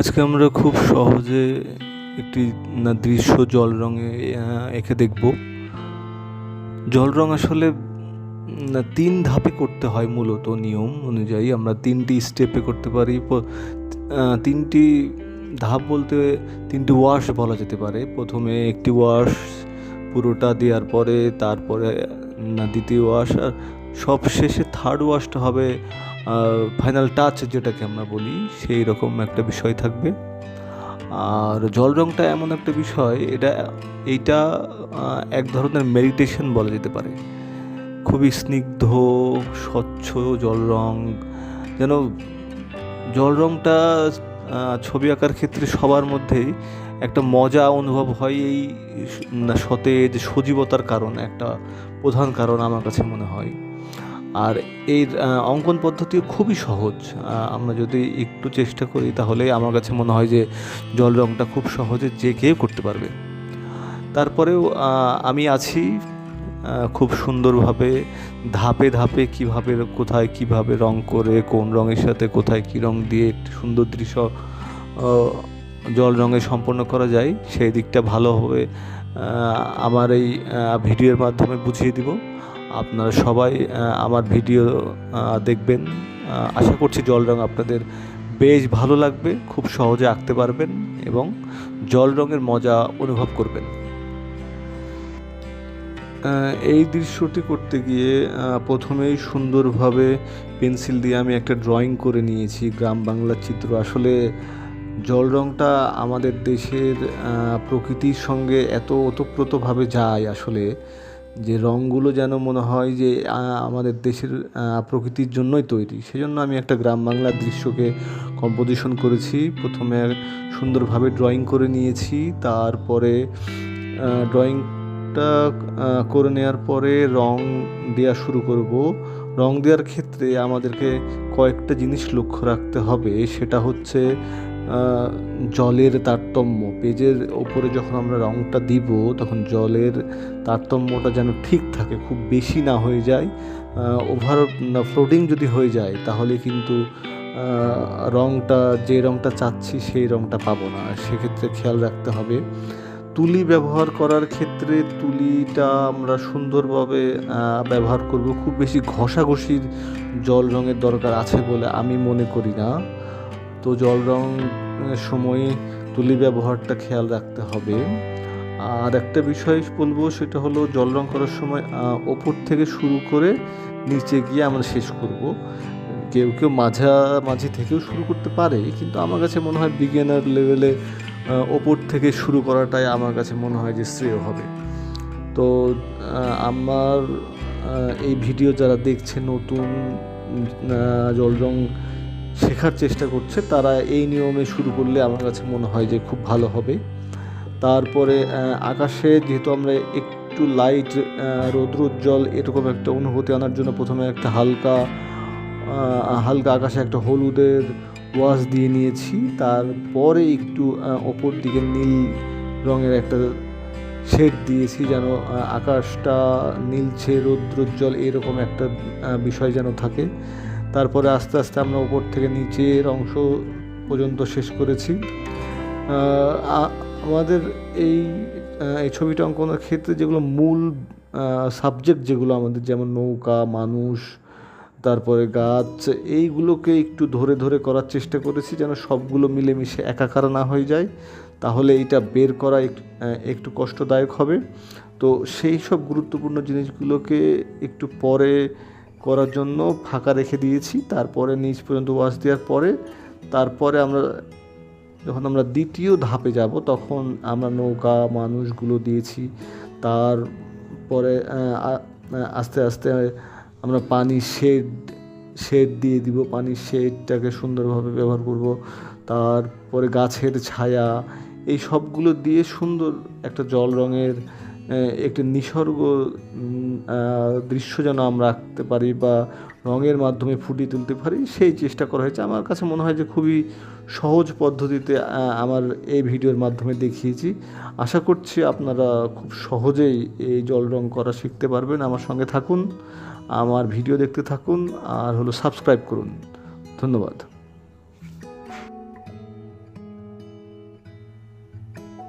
আজকে আমরা খুব সহজে একটি না দৃশ্য জল রঙে এঁকে দেখব। জল রং আসলে তিন ধাপে করতে হয় মূলত নিয়ম অনুযায়ী। আমরা তিনটি স্টেপে করতে পারি। তিনটি ধাপ বলতে তিনটি ওয়াশ বলা যেতে পারে। প্রথমে একটি ওয়াশ পুরোটা দেওয়ার পরে, তারপরে দ্বিতীয় ওয়াশ, আর সব শেষে থার্ড ওয়াশটা হবে ফাইনাল টাচ যেটাকে আমরা বলি সেই রকম একটা বিষয় থাকবে। আর জল রঙটা এমন একটা বিষয় এটা এইটা এক ধরনের মেডিটেশন বলা যেতে পারে। খুবই স্নিগ্ধ স্বচ্ছ জল রং যেন জল আহ, ছবি আঁকার ক্ষেত্রে সবার মধ্যেই একটা মজা অনুভব হয় এই সতেজ সজীবতার কারণ একটা প্রধান কারণ আমার কাছে মনে হয়। আর এর অঙ্কন পদ্ধতি খুবই সহজ। আমরা যদি একটু চেষ্টা করি, তাহলে আমার কাছে মনে হয় যে জল রঙটা খুব সহজে যে কেউ করতে পারবে। তারপরেও আমি আছি খুব সুন্দরভাবে, ধাপে ধাপে কীভাবে কোথায় কীভাবে রং করে, কোন রঙের সাথে কোথায় কী রং দিয়ে সুন্দর দৃশ্য জল রঙে সম্পন্ন করা যায়, সেই দিকটা ভালোভাবে আমার এই ভিডিওর মাধ্যমে বুঝিয়ে দিব। আপনারা সবাই আমার ভিডিও দেখবেন। আশা করছি জল রং আপনাদের বেশ ভালো লাগবে, খুব সহজে আঁকতে পারবেন এবং জল রঙের মজা অনুভব করবেন। এই দৃশ্যটি করতে গিয়ে প্রথমেই সুন্দরভাবে পেন্সিল দিয়ে আমি একটা ড্রয়িং করে নিয়েছি, গ্রাম বাংলার চিত্র। আসলে জল রঙটা আমাদের দেশের প্রকৃতির সঙ্গে এত ওতপ্রোতভাবে যায় আসলে। যে রঙগুলো যেন মনে হয় যে আমাদের দেশের প্রকৃতির জন্যই তৈরি। সেজন্য আমি একটা গ্রাম বাংলার দৃশ্যকে কম্পোজিশন করেছি। প্রথমে সুন্দরভাবে ড্রয়িং করে নিয়েছি। তারপরে ড্রয়িংটা করে নেওয়ার পরে রং দেওয়া শুরু করব। রং দেওয়ার ক্ষেত্রে আমাদেরকে কয়েকটা জিনিস লক্ষ্য রাখতে হবে। সেটা হচ্ছে জলের তারতম্য, পেজের ওপরে যখন আমরা রঙটা দিব, তখন জলের তারতম্যটা যেন ঠিক থাকে, খুব বেশি না হয়ে যায়। ওভার ফ্লোটিং যদি হয়ে যায়, তাহলে কিন্তু রঙটা যে রঙটা চাচ্ছি, সেই রঙটা পাবো না। সেক্ষেত্রে খেয়াল রাখতে হবে, তুলি ব্যবহার করার ক্ষেত্রে তুলিটা আমরা সুন্দরভাবে ব্যবহার করব। খুব বেশি ঘষাঘষির জল রঙের দরকার আছে বলে আমি মনে করি না। তো জল রং সময় তুলি ব্যবহারটা খেয়াল রাখতে হবে। আর একটা বিষয় বলব, সেটা হলো জল রং করার সময় ওপর থেকে শুরু করে নিচে গিয়ে আমরা শেষ করব। কেউ কেউ মাঝামাঝি থেকেও শুরু করতে পারে, কিন্তু আমার কাছে মনে হয় বিগিনার লেভেলে ওপর থেকে শুরু করাটাই আমার কাছে মনে হয় যে শ্রেয় হবে। তো আমার এই ভিডিও যারা দেখছে নতুন জল রং শেখার চেষ্টা করছে। তারা এই নিয়মে শুরু করলে আমার কাছে মনে হয় যে খুব ভালো হবে। তারপরে আকাশে যেহেতু আমরা একটু লাইট রৌদ্র উজ্জ্বল এরকম একটা অনুভূতি আনার জন্য প্রথমে একটা হালকা হালকা আকাশে একটা হলুদের ওয়াশ দিয়ে নিয়েছি। তারপরে একটু ওপর দিকে নীল রঙের একটা শেড দিয়েছি যেন আকাশটা নীলছে, রৌদ্রোজ্জ্বল এরকম একটা বিষয় যেন থাকে। তারপরে আস্তে আস্তে আমরা উপর থেকে নিচের অংশ পর্যন্ত শেষ করেছি। আমাদের এই এই ছবিটা অঙ্কনের ক্ষেত্রে যেগুলো মূল সাবজেক্ট যেগুলো আমাদের, যেমন নৌকা, মানুষ, তারপরে গাছ, এইগুলোকে একটু ধরে ধরে করার চেষ্টা করেছি যেন সবগুলো মিলেমিশে একাকার না হয়ে যায়। তাহলে এটা বের করা একটু কষ্টদায়ক হবে। তো সেই সব গুরুত্বপূর্ণ জিনিসগুলোকে একটু পরে করার জন্য ফাঁকা রেখে দিয়েছি। তারপরে নিচ পর্যন্ত ওয়াশ দেওয়ার পরে, তারপরে আমরা যখন আমরা দ্বিতীয় ধাপে যাব, তখন আমরা নৌকা, মানুষগুলো দিয়েছি। তারপরে আস্তে আস্তে আমরা পানি শেড শেড দিয়ে দিব। পানির শেডটাকে সুন্দরভাবে ব্যবহার করব। তারপরে গাছের ছায়া, এই সবগুলো দিয়ে সুন্দর একটা জল রঙের একটি নিসর্গ দৃশ্য যেন আমরা আঁকতে পারি বা রঙের মাধ্যমে ফুটিয়ে তুলতে পারি, সেই চেষ্টা করা হয়েছে। আমার কাছে মনে হয় যে খুবই সহজ পদ্ধতিতে আমার এই ভিডিওর মাধ্যমে দেখিয়েছি। আশা করছি আপনারা খুব সহজেই এই জল রং করা শিখতে পারবেন। আমার সঙ্গে থাকুন, আমার ভিডিও দেখতে থাকুন, আর হলো সাবস্ক্রাইব করুন। ধন্যবাদ।